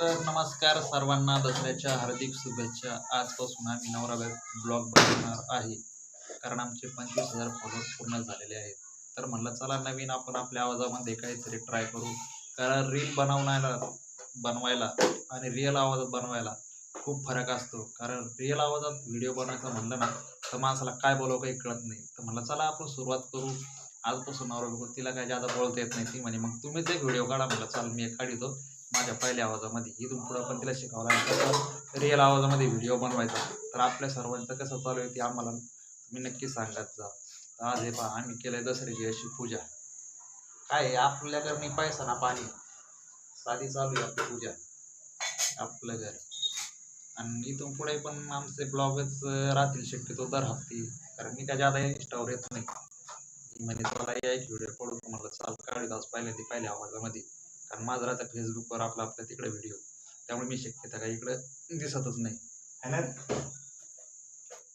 तर नमस्कार सर्वांना दसऱ्याच्या हार्दिक शुभेच्छा. आजपासून आम्ही नवरा ब्लॉग बनवणार आहे. कारण आमचे पंचवीस हजार फॉलोअर पूर्ण झालेले आहेत. तर म्हणलं चला नवीन आपण आपल्या आवाजामध्ये काहीतरी ट्राय करू. कारण रील बनवण्याला बनवायला आणि रिअल आवाजात बनवायला खूप फरक असतो. कारण रिअल आवाजात व्हिडिओ बनवायचं म्हणलं ना तर माणसाला काय बोलावं काही कळत नाही. तर म्हणलं चला आपण सुरुवात करू. आजपासून नवरा तिला काय जादा बोलता येत नाही ती म्हणे मग तुम्हीच एक व्हिडिओ काढा. म्हणलं चाल मी एक काढितो. माझ्या पहिल्या आवाजामध्ये. इथून पुढं पण तिला शिकावं लागेल. रिअल आवाजामध्ये व्हिडिओ बनवायचा. तर आपल्या सर्वांचं कसं चालू आहे ते आम्हाला तुम्ही नक्की सांगत जा. तर आज हे पहा आम्ही केलंय दसऱ्याची अशी पूजा. काय आपल्या आपल्याकडे मी पैसा ना पाणी. साधी चालू आहे आपली पूजा. आपलं घर. आणि इथून पुढे पण आमचे ब्लॉगच राहतील शक्यतो दर हफ्ते. कारण मी काय जादा इंस्टावर येत नाही. ती म्हणे तुला एक व्हिडिओ पडून तुम्हाला चाल काढत आज पहिल्यांदा पहिल्या आवाजामध्ये. कारण माझं राहतं फेसबुकवर आपला आपला तिकडे व्हिडिओ त्यामुळे मी शक्यता काही इकडं दिसतच नाही. है ना?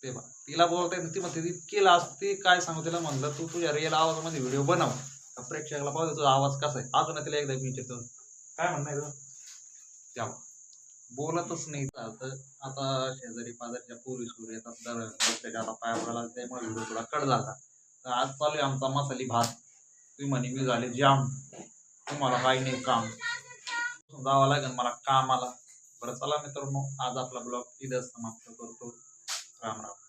ते बा तिला बोलता येत ती म्हणते इतकी लास्ट ती काय सांगू तिला? म्हणलं तू तुझ्या रिअल आवाजामध्ये व्हिडिओ बनव. का प्रेक्षकाला पाहू तुझा आवाज कसा आहे? अजून तिला एकदा मी विचारतो काय म्हणणं आहे त्या बोलतच नाही आता आता शेजारी पाजारच्या पोरी सुरू येतात दर दसऱ्याच्या आता पाया त्यामुळे व्हिडिओ थोडा कट झाला. तर आज चालू आहे आमचा मसाली भात. तुम्ही म्हणे मी झाले जाम. तुम्हाला काही नाही काम. जावं लागेल मला कामाला. बरं चला मित्रांनो आज आपला ब्लॉग इथं समाप्त करतो. राम राम.